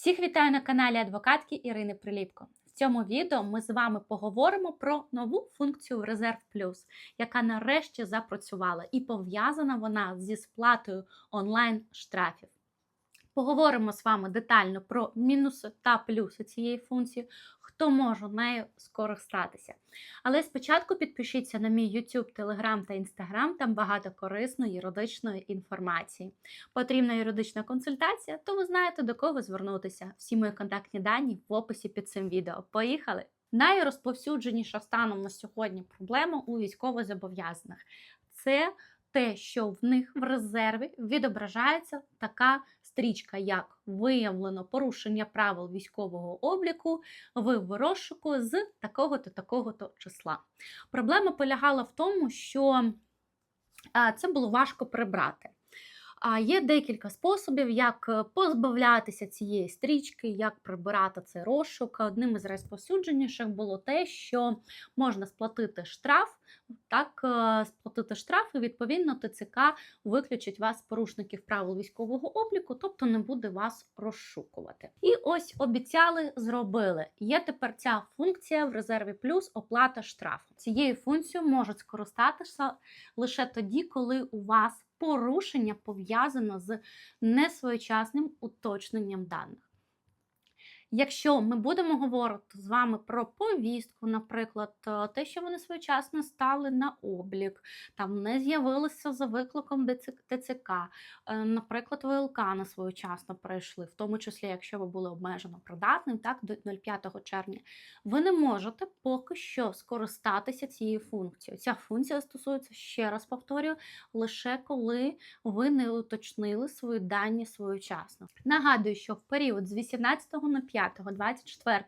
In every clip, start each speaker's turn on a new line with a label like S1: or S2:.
S1: Всіх вітаю на каналі адвокатки Ірини Приліпко. В цьому відео ми з вами поговоримо про нову функцію Резерв Плюс, яка нарешті запрацювала, і пов'язана вона зі сплатою онлайн штрафів. Поговоримо з вами детально про мінуси та плюси цієї функції, хто може нею скористатися. Але спочатку підпишіться на мій YouTube, Telegram та Instagram, там багато корисної юридичної інформації. Потрібна юридична консультація, то ви знаєте до кого звернутися. Всі мої контактні дані в описі під цим відео. Поїхали! Найрозповсюдженіша станом на сьогодні проблема у військовозобов'язаних це те, що в них в резерві відображається така стрічка, як виявлено порушення правил військового обліку в розшуку з такого-то такого-то числа. Проблема полягала в тому, що це було важко прибрати. А є декілька способів, як е, позбавлятися цієї стрічки, як прибирати цей розшук. Одним із розповсюдженіших було те, що можна сплатити штраф, так е, сплатити штраф, і відповідно ТЦК виключить вас з порушників правил військового обліку, тобто не буде вас розшукувати. І ось обіцяли, зробили. Є тепер ця функція в резерві плюс оплата штрафу. Цією функцією можуть скористатися лише тоді, коли у вас порушення пов'язано з несвоєчасним уточненням даних. Якщо ми будемо говорити з вами про повістку, наприклад, е, те, що вони своєчасно стали на облік, там не з'явилися за викликом ТЦК, е, наприклад, ВЛК не своєчасно пройшли, в тому числі, якщо ви були обмежено придатним, так, до 05 червня, ви не можете поки що скористатися цією функцією. Ця функція стосується, ще раз повторюю, лише коли ви не уточнили свої дані своєчасно. Нагадую, що в період з 18.05 24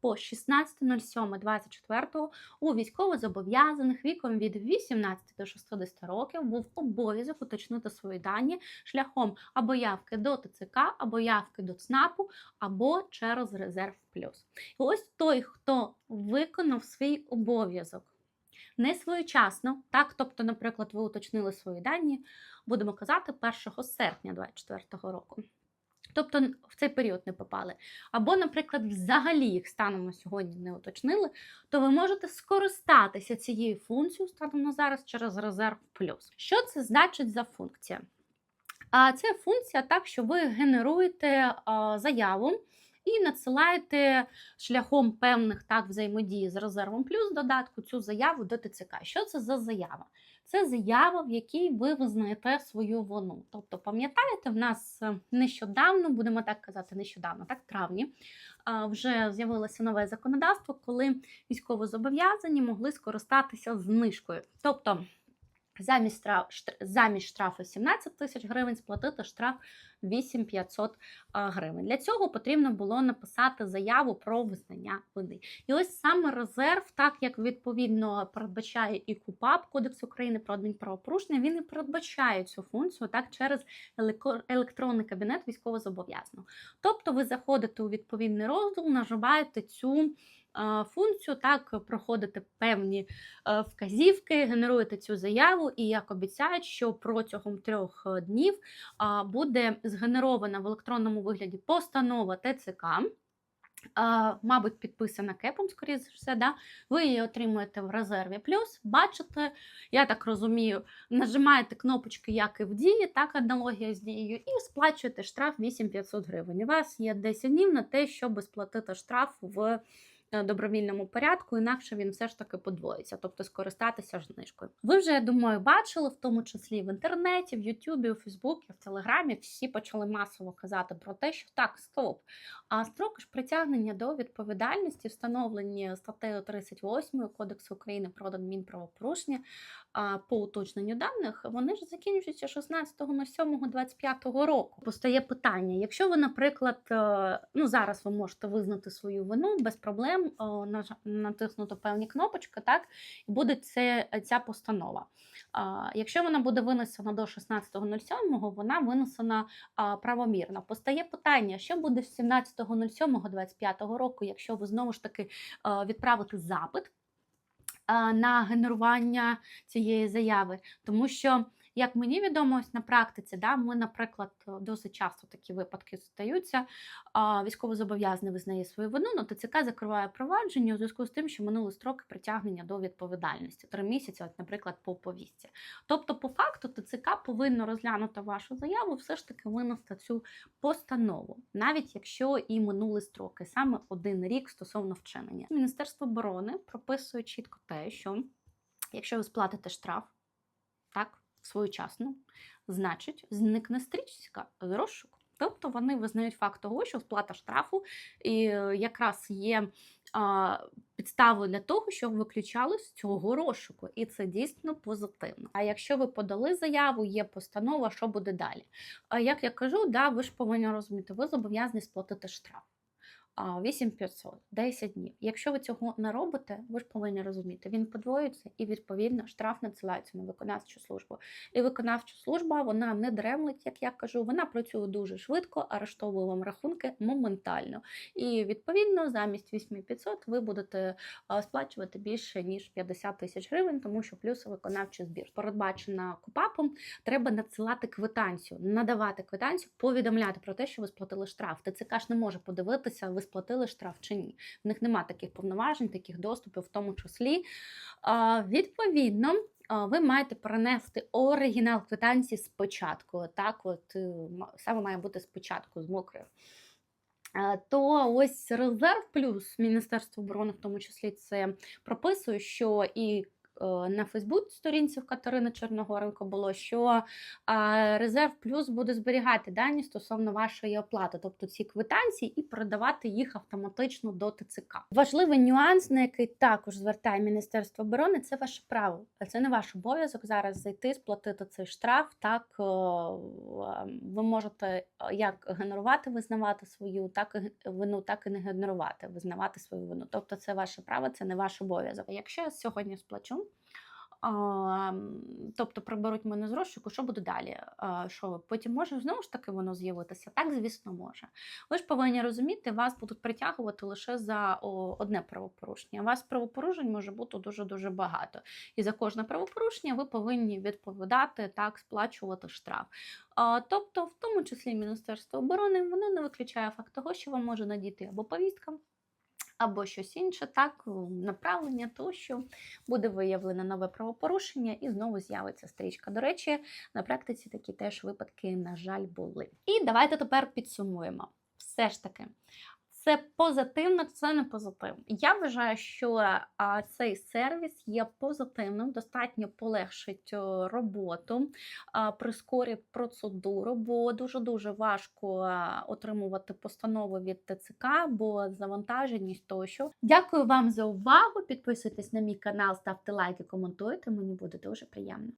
S1: по 16.07.24 у військовозобов'язаних віком від 18 до 60 років був обов'язок уточнити свої дані шляхом або явки до ТЦК, або явки до ЦНАПу, або через резерв плюс. І ось той, хто виконав свій обов'язок. Не своєчасно, так, тобто, наприклад, ви уточнили свої дані, будемо казати, 1 серпня 2024 року. Тобто в цей період не попали. Або, наприклад, взагалі їх станом на сьогодні не уточнили, то ви можете скористатися цією функцією станом на зараз через резерв плюс. Що це значить за функція? А це функція так, що ви генеруєте заяву. І надсилаєте шляхом певних так взаємодії з резервом плюс додатку цю заяву до ТЦК. Що це за заява? Це заява, в якій ви визнаєте свою вину. Тобто, пам'ятаєте, в нас е, нещодавно, будемо так казати, нещодавно, так, травні, вже з'явилося нове законодавство, коли військовозобов'язані могли скористатися знижкою. Тобто, замість штраф, замість штрафу 17 тисяч гривень сплатити штраф 8500 гривень. Для цього потрібно було написати заяву про визнання вини. І ось саме резерв, так як відповідно передбачає і КУПАП Кодекс України про адмінправопорушення, він і передбачає цю функцію так через електронний кабінет військовозобов'язаного. Тобто ви заходите у відповідний розділ, наживаєте цю функцію, так проходите певні вказівки, генеруєте цю заяву, і як обіцяють, що протягом трьох днів буде згенерована в електронному вигляді постанова ТЦК. Мабуть, підписана кепом, скоріше все, да? ви її отримуєте в резерві. Плюс, бачите, я так розумію, нажимаєте кнопочки, як і в дії, так, аналогія з дією, і сплачуєте штраф 8500 гривень. У вас є 10 днів на те, щоб сплатити штраф в Е, добровільному порядку, інакше він все ж таки подвоїться, тобто скористатися знижкою. Ви вже, я думаю, бачили, в тому числі в інтернеті, в Ютубі, у Фейсбуці, в Телеграмі всі почали масово казати про те, що так, стоп. А строки ж притягнення до відповідальності, встановлені статтею 38 Кодексу України про адмінправопорушення по уточненню даних, вони ж закінчуються 16.07.25 року. Постає питання: якщо ви, наприклад, е, ну зараз ви можете визнати свою вину без проблем проблем натиснуто певні кнопочки, так, і буде це, ця постанова. Якщо вона буде винесена до 16.07, вона винесена правомірно. Постає питання, що буде з 17.07.25 року, якщо ви знову ж таки відправите запит на генерування цієї заяви, тому що Як мені відомо, ось на практиці, да, ми, наприклад, досить часто такі випадки стаються. Військовозобов'язаний визнає свою вину, але ТЦК закриває провадження у зв'язку з тим, що минули строки притягнення до відповідальності три місяці, от, наприклад, по повістці. Тобто, по факту, ТЦК повинно розглянути вашу заяву, все ж таки винести цю постанову, навіть якщо і минули строки, саме один рік стосовно вчинення. Міністерство оборони прописує чітко те, що якщо ви сплатите штраф, так, своєчасно, значить, зникне стрічка з розшуку. Тобто вони визнають факт того, що сплата штрафу і е, якраз є підставою для того, щоб виключали з цього розшуку, і це дійсно позитивно. А якщо ви подали заяву, є постанова, що буде далі? Як я кажу, да, ви ж повинні розуміти, ви зобов'язані сплатити штраф. А, 8500, 10 днів. Якщо ви цього не робите, ви ж повинні розуміти, він подвоюється і відповідно штраф надсилається на виконавчу службу. І виконавча служба вона не дремлить, як я кажу, вона працює дуже швидко, арештовує вам рахунки моментально. І відповідно замість 8500 ви будете сплачувати більше ніж 50 тисяч гривень, тому що плюс виконавчий збір. Передбачена КУПАПом, треба надсилати квитанцію, надавати квитанцію, повідомляти про те, що ви сплатили штраф. ТЦК ж не може подивитися, ви сплатили штраф чи ні. В них немає таких повноважень, таких доступів, в тому числі. Відповідно. Ви маєте перенести оригінал квитанції спочатку. Так, от е, саме має бути спочатку з мокрою. Е, То ось резерв плюс Міністерство оборони, в тому числі, це прописує, що і на Фейсбук сторінці в Катерини Чорногоренко було, що резерв плюс буде зберігати дані стосовно вашої оплати, тобто ці квитанції, і передавати їх автоматично до ТЦК. Важливий нюанс, на який також звертає Міністерство оборони, це ваше право. Це не ваш обов'язок зараз зайти, сплатити цей штраф. Так е, ви можете е, як генерувати, визнавати свою, так і вину, так і не генерувати, визнавати свою вину. Тобто, це ваше право, це не ваш обов'язок. Якщо я сьогодні сплачу. Тобто приберуть мене з розшуку, що буде далі? Що потім може знову ж таки воно з'явитися? Так, звісно, може. Ви ж повинні розуміти, вас будуть притягувати лише за одне правопорушення. У вас правопорушень може бути дуже дуже багато. І за кожне правопорушення ви повинні відповідати так, сплачувати штраф. Тобто, в тому числі Міністерство оборони воно не виключає факт того, що вам може надійти або повістка. Або щось інше, так, направлення, то що буде виявлено нове правопорушення і знову з'явиться стрічка. До речі, на практиці такі теж випадки, на жаль, були. І давайте тепер підсумуємо. Все ж таки, це позитивно, це не позитивно. Я вважаю, що а, цей сервіс є позитивним, достатньо полегшить роботу, а, прискорить процедуру, бо дуже дуже важко отримувати постанови від ТЦК, бо завантаженість тощо. Дякую вам за увагу. Підписуйтесь на мій канал, ставте лайки, коментуйте. Мені буде дуже приємно.